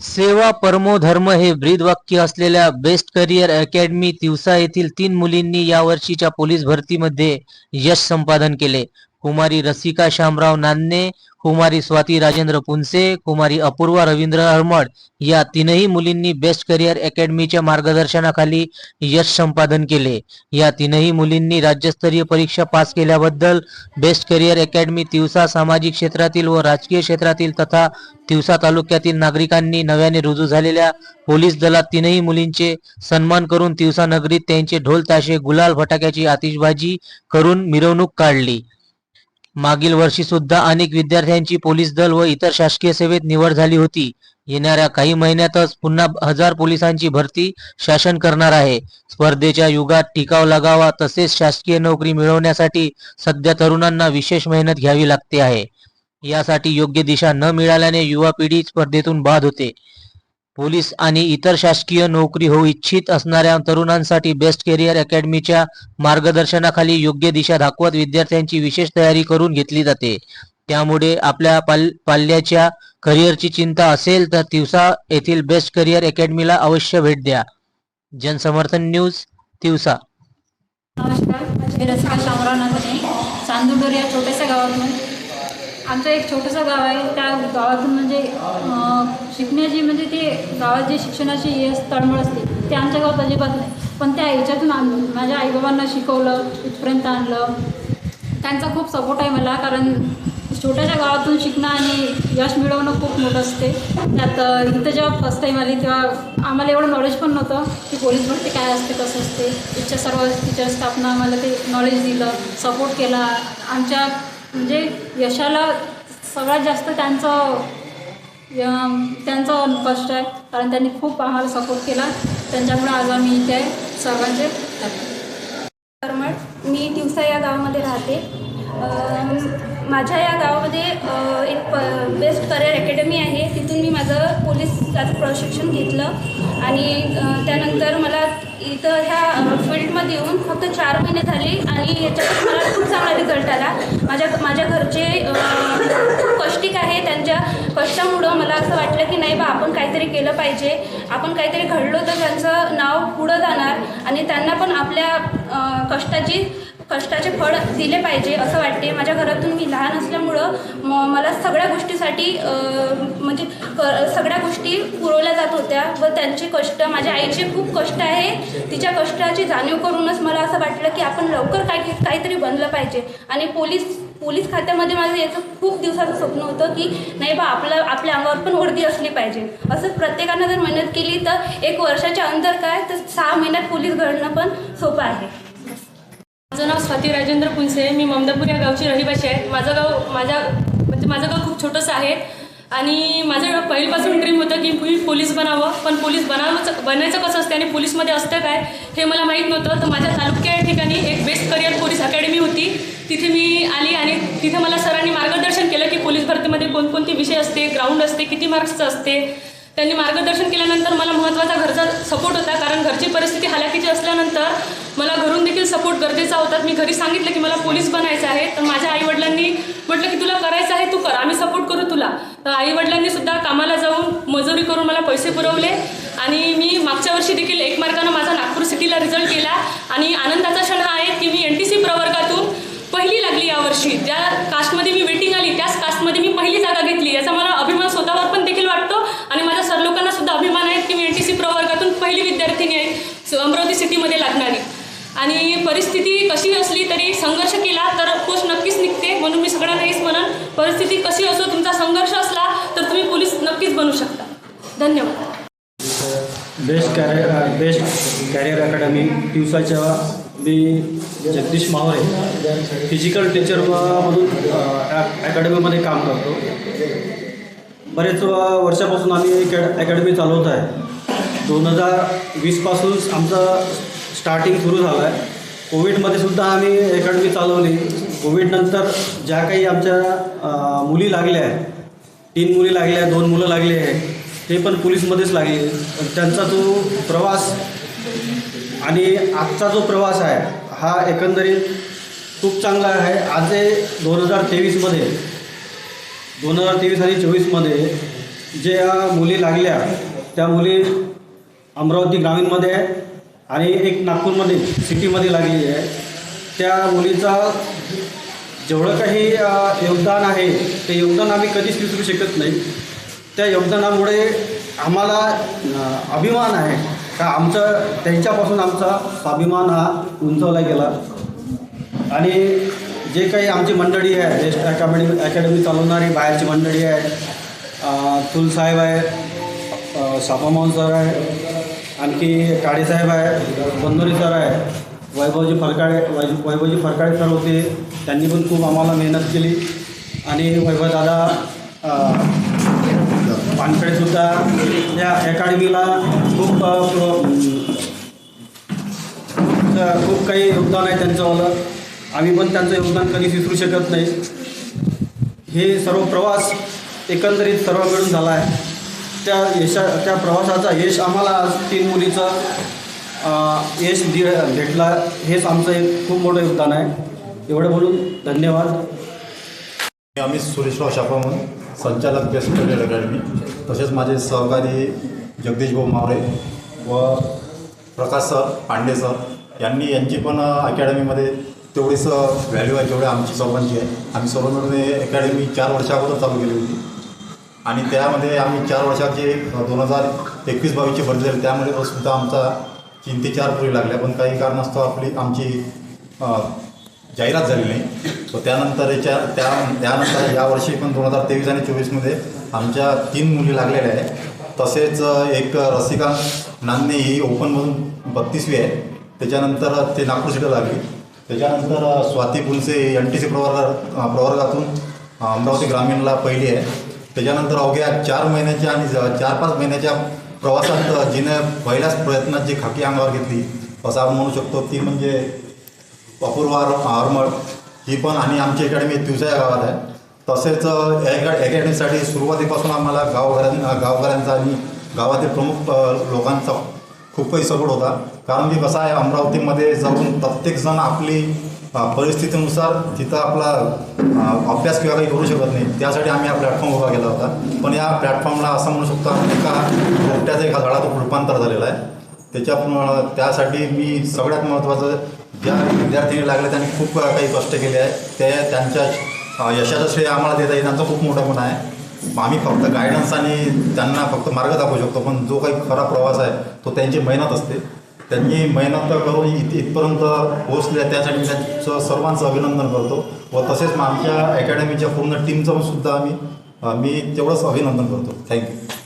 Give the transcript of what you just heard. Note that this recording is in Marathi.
सेवा परमो धर्म हे ब्रीदवाक्य असलेल्या बेस्ट करिअर अकॅडमी तिवसा येथील तीन मुलींनी यावर्षीच्या पोलीस भरतीमध्ये यश संपादन केले. कुमारी रसिका शामराव नान्ने कुमारी स्वाती राजेंद्र पुनसे कुमारी अपूर्वा रवींद्र हरमड या तीनही मुलींनी बेस्ट करिअर अकॅडमीच्या मार्गदर्शनाखाली यश संपादन केले. या तीनही मुलींनी राज्यस्तरीय परीक्षा पास केल्याबद्दल बेस्ट करिअर अकॅडमी तिवसा सामाजिक क्षेत्रातील व राजकीय क्षेत्रातील तथा तिवसा तालुक्यातील नागरिकांनी नव्याने रुजू झालेल्या पोलीस दलात तीनही मुलींचे सन्मान करून तिवसा नगरीत त्यांचे ढोल ताशे गुलाल फटाक्याची आतिषबाजी करून मिरवणूक काढली. मागील वर्षी सुद्धा अनेक विद्यार्थ्यांची पोलीस दल व इतर शासकीय सेवेत निवड झाली होती. येणाऱ्या काही महिन्यातच पुन्हा हजार पोलिसांची भरती शासन करणार आहे. स्पर्धेच्या युगात टिकाव लागावा तसेच शासकीय नोकरी मिळवण्यासाठी सध्या तरुणांना विशेष मेहनत घ्यावी लागते आहे. यासाठी योग्य दिशा न मिळाल्याने युवा पिढी स्पर्धेतून बाद होते. पोलीस आणि इतर शासकीय नोकरी होऊ इच्छित असणाऱ्या तरुणांसाठी बेस्ट करिअर अकॅडमीच्या मार्गदर्शनाखाली योग्य दिशा दाखवत विद्यार्थ्यांची विशेष तयारी करून घेतली जाते. त्यामुळे आपल्या पाल पाल्याच्या करिअरची चिंता असेल तर तिवसा येथील बेस्ट करिअर अकॅडमीला अवश्य भेट द्या. जनसमर्थन न्यूज तिवसा. चांदुडोर या छोट्याशा गावातून. आमचं एक छोटंसं गाव आहे. त्या गावातून म्हणजे शिकण्याची म्हणजे ते गावात जे शिक्षणाची हे तळमळ असते ते आमच्या गावात अजिबात नाही. पण त्या ह्याच्यातून आम माझ्या आईबाबांना शिकवलं इथपर्यंत आणलं. त्यांचा खूप सपोर्ट आहे मला कारण छोट्याशा गावातून शिकणं आणि यश मिळवणं खूप मोठं असते. त्यात इथं जेव्हा फर्स्ट टाईम आली तेव्हा आम्हाला एवढं नॉलेज पण नव्हतं की पोलीस भरती काय असते कसं असते. इथच्या सर्व टीचर स्टाफनं आम्हाला ते नॉलेज दिलं सपोर्ट केला. आमच्या म्हणजे यशाला सगळ्यात जास्त त्यांचं त्यांचं कष्ट आहे. कारण त्यांनी खूप आम्हाला सपोर्ट केला. त्यांच्यामुळे आज आम्ही इथे आहे. सर्वांचे धन्यवाद. करमड मी दिवसा या गावामध्ये राहते. माझ्या या गावामध्ये एक प बेस्ट करिअर अकॅडमी आहे. तिथून मी माझं पोलीस प्रशिक्षण घेतलं. आणि त्यानंतर मला इथं ह्या फील्डमध्ये येऊन फक्त चार महिने झाले आणि याच्यात मला खूप चांगला रिझल्ट आला. माझ्या माझ्या घरचे खूप कष्टिक आहे त्यांच्या कष्टामुळं मला असं वाटलं की नाही बा आपण काहीतरी केलं पाहिजे. आपण काहीतरी घडलो तर त्यांचं नाव पुढं जाणार आणि त्यांना पण आपल्या कष्टाची कष्टाचे फळ दिले पाहिजे असं वाटते. माझ्या घरातून मी लहान असल्यामुळं म मला सगळ्या गोष्टीसाठी म्हणजे क सगळ्या गोष्टी पुरवल्या जात होत्या व त्यांचे कष्ट माझ्या आईचे खूप कष्ट आहे. तिच्या कष्टाची जाणीव करूनच मला असं वाटलं की आपण लवकर काय काहीतरी बनलं पाहिजे. आणि पोलीस पोलीस खात्यामध्ये माझं याचं खूप दिवसाचं स्वप्न होतं की नाही बा आपलं आपल्या अंगावर पण वर्दी असली पाहिजे. असं प्रत्येकानं जर मेहनत केली तर एक वर्षाच्या अंतर काय तर सहा महिन्यात पोलीस घडणं पण सोपं आहे. माझं नाव स्वाती राजेंद्र पुंसे मी ममदापूर या गावची रहिवाशी आहे. माझं गाव माझ्या म्हणजे माझं गाव खूप छोटंसं आहे आणि माझं पहिलीपासून ड्रीम होतं की मी पोलीस बनावं. पण पोलीस बनावचं बनायचं कसं असते आणि पोलीसमध्ये असतं काय हे मला माहीत नव्हतं. तर माझ्या तालुक्या या ठिकाणी एक बेस्ट करिअर पोलीस अकॅडमी होती. तिथे मी आली आणि तिथे मला सरांनी मार्गदर्शन केलं की पोलीस भरतीमध्ये कोणकोणते विषय असते ग्राउंड असते किती मार्क्सचं असते. त्यांनी मार्गदर्शन केल्यानंतर मला महत्त्वाचा घरचा सपोर्ट होता. कारण घरची परिस्थिती हालाकीची असल्यानंतर मला घरून देखील सपोर्ट गरजेचा होता. मी घरी सांगितलं की मला पोलीस बनायचं आहे. तर माझ्या आईवडिलांनी म्हटलं की तुला करायचं आहे तू कर. आम्ही सपोर्ट करू तुला. तर आईवडिलांनी सुद्धा कामाला जाऊन मजुरी करून मला पैसे पुरवले. आणि मी मागच्या वर्षी देखील एक मार्कानं माझा नागपूर सिटीला रिझल्ट केला. आणि आनंदाचा क्षण हा आहे की मी एन टी सी प्रवर्गातून पहिली लागली यावर्षी ज्या कास्टमध्ये मी वेटिंग आली त्याच कास्टमध्ये मी पहिली जागा घेतली. याचा मला अभिमान स्वतः पण देखील वाटतो आणि माझ्या सर लोकांना सुद्धा अभिमान आहे की मी एन टी सी प्रवर्गातून पहिली विद्यार्थिनी आहे स- अमरावती लागणारी. आणि परिस्थिती कशी असली तरी संघर्ष केला तर पोस्ट नक्कीच निघते म्हणून मी सगळ्यांना हेच म्हणन. परिस्थिती कशी असो तुमचा संघर्ष असला तर तुम्ही पोलीस नक्कीच बनू शकता. धन्यवाद. Best career best career academy दिवसाच्या मी जगदीश मावळे फिजिकल टीचर म्हणून अकॅडमीमध्ये काम करतो. बरेच वर्षापासून आम्ही अकॅडमी चालवत आहे. दोन हजार वीसपासूनच आमचं स्टार्टिंग सुरू झालं आहे कोविडमध्ये सुद्धा आम्ही अकॅडमी चालवली. कोविडनंतर ज्या काही आमच्या मुली लागल्या आहेत तीन मुली लागल्या दोन मुलं लागले आहे ते पण पोलीसमध्येच लागले त्यांचा जो प्रवास आणि आजचा जो प्रवास आहे हा एकंदरीत खूप चांगला आहे. आज दोन हजार तेवीसमध्ये दोन हजार तेवीस आणि चोवीसमध्ये ज्या मुली लागल्या त्या मुली अमरावती ग्रामीणमध्ये आहे आणि एक नागपूरमध्ये सिटीमध्ये लागलेली आहे. त्या मुलीचा जेवढं काही योगदान आहे ते योगदान आम्ही कधीच विसरू शकत नाही. त्या योगदानामुळे आम्हाला अभिमान आहे. का आमचं त्यांच्यापासून आमचा स्वाभिमान हा उंचवला गेला. आणि जे काही आमची मंडळी आहे बेस्ट अकॅडमी अकॅडमी चालवणारी बाहेरची मंडळी आहे तुलसाहेब आहे अ, सर आहे आणखी काळेसाहेब आहे बंदोरी सर आहे वैभवजी फरकाळे वै वैभवजी फरकाळे सर होते. त्यांनी पण खूप आम्हाला मेहनत केली. आणि वैभवदादा पानखडेसुद्धा या अकॅडमीला खूप खूप काही योगदान आहे त्यांच्यावालं. आम्ही पण त्यांचं योगदान कधीच विसरू शकत नाही. हे सर्व प्रवास एकंदरीत सर्व मिळून झाला आहे. त्या यशा त्या प्रवासाचा यश आम्हाला आज तीन मुलीचं यश दि भेटला. हेच आमचं एक खूप मोठं योगदान आहे. एवढं बोलून धन्यवाद. आम्ही अमित सुरेशराव म्हणून संचालक बेस्ट करिअर अकॅडमी तसेच माझे सहकारी जगदीश भाऊ मावरे व प्रकाश सर पांडे सर यांनी यांची पण अकॅडमीमध्ये तेवढीच व्हॅल्यू आहे जेवढी आमची सर्वांची आहे. आम्ही सर्व मिळून अकॅडमी चार वर्षा चालू केली होती. आणि त्यामध्ये आम्ही चार वर्षाचे दोन हजार एकवीस बावीसचे भरले झाले त्यामध्ये सुद्धा आमचा तीन ते चार पुरी लागल्या. पण काही कारणास्तव आपली आमची जाहिरात झाली नाही. व त्यानंतर याच्या त्या त्यानंतर यावर्षी पण दोन हजार तेवीस आणि चोवीसमध्ये आमच्या तीन मुली लागलेल्या आहेत. तसेच एक रसिका नांदणे ही ओपनमधून बत्तीसवी आहे. त्याच्यानंतर ते नागपूर सिटीला लागली. त्याच्यानंतर Swati Punse N T C प्रवर्ग प्रवर्गातून अमरावती ग्रामीणला पहिली आहे. त्याच्यानंतर अवघ्या चार महिन्याच्या आणि ज- चार पाच महिन्याच्या प्रवासात जिनं जिने पहिल्याच प्रयत्नात जी खाकी अंगावर घेतली. असं आपण म्हणू शकतो ती म्हणजे अपूर्वा आरमळ ही पण आणि आमची अकॅडमी तिवसा या गावात आहे. तसेच या अकॅ- अकॅडमीसाठी सुरुवातीपासून आम्हाला गावघरां गावकऱ्यांचा आणि गावातील प्रमुख लोकांचा खूप काही सपोर्ट होता. कारण की कसं आहे अमरावतीमध्ये जाऊन प्रत्येकजण आपली परिस्थितीनुसार तिथं आपला अभ्यास किंवा काही करू शकत नाही. त्यासाठी आम्ही हा प्लॅटफॉर्म उभा केला होता. पण या प्लॅटफॉर्मला असं म्हणू शकतो एका रोपट्याचा एका झाडाचं रूपांतर झालेलं आहे. त्याच्या त्यासाठी मी सगळ्यात महत्त्वाचं ज्या विद्यार्थ्यांनी लागले त्यांनी खूप काही कष्ट केले आहे. ते त्यांच्या यशाचं श्रेय आम्हाला देता येईल त्यांचा खूप मोठा गुण आहे. आम्ही फक्त गायडन्स आणि त्यांना फक्त मार्ग दाखवू शकतो. पण जो काही खरा प्रवास आहे तो त्यांची मेहनत असते. त्यांनी मेहनत करून इत इथपर्यंत पोहोचल्या त्यासाठी मी त्यांचं सर्वांचं अभिनंदन करतो. व तसेच मग आमच्या अकॅडमीच्या पूर्ण टीमचं सुद्धा आम्ही मी तेवढंच अभिनंदन करतो. थँक्यू